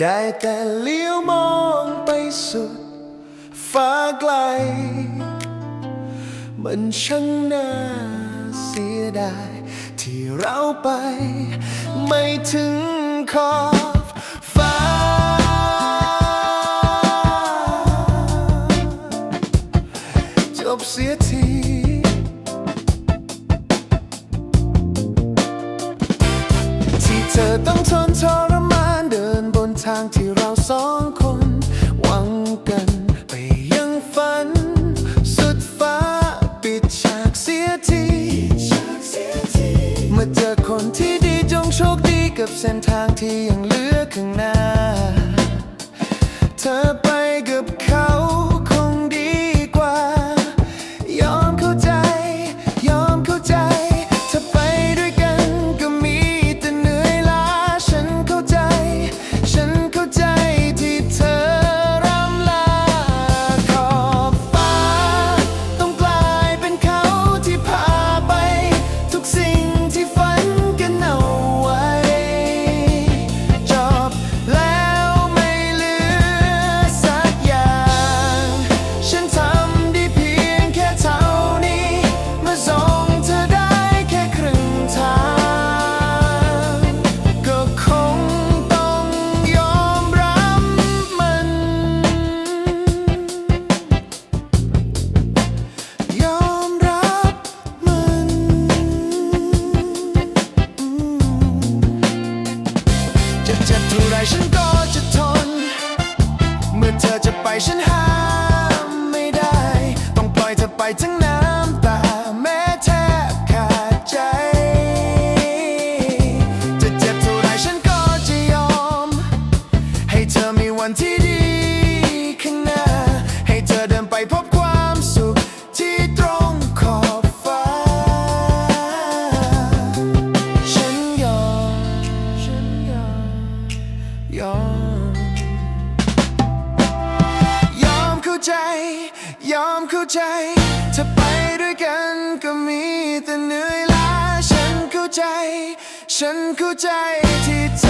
ได้แต่เลี้ยวมองไปสุดฟ้าไกล มันช่างน่าเสียดาย ที่เราไปไม่ถึงขอบฟ้า จบเสียางที่เราสองคน หวังกันไปยังฝัน สุดฟ้าปิดฉากเสียทีเมื่อเจอคนที่ดีจงโชคดีกับเส้นทางที่ยังเหลือข้างหน้า ฉันก็จะทน เมื่อเธอจะไปฉันห้ามไม่ได้ ต้องปล่อยเธอไปทั้งน้ำตาแม้แทบขาดใจ จะเจ็บเท่าไรฉันก็จะยอม ให้เธอมีวันที่ ยอมเข้าใจถ้าไปด้วยกันก็มีแต่เหนื่อยล้าฉันเข้าใจ ฉันเข้าใจที่เธอ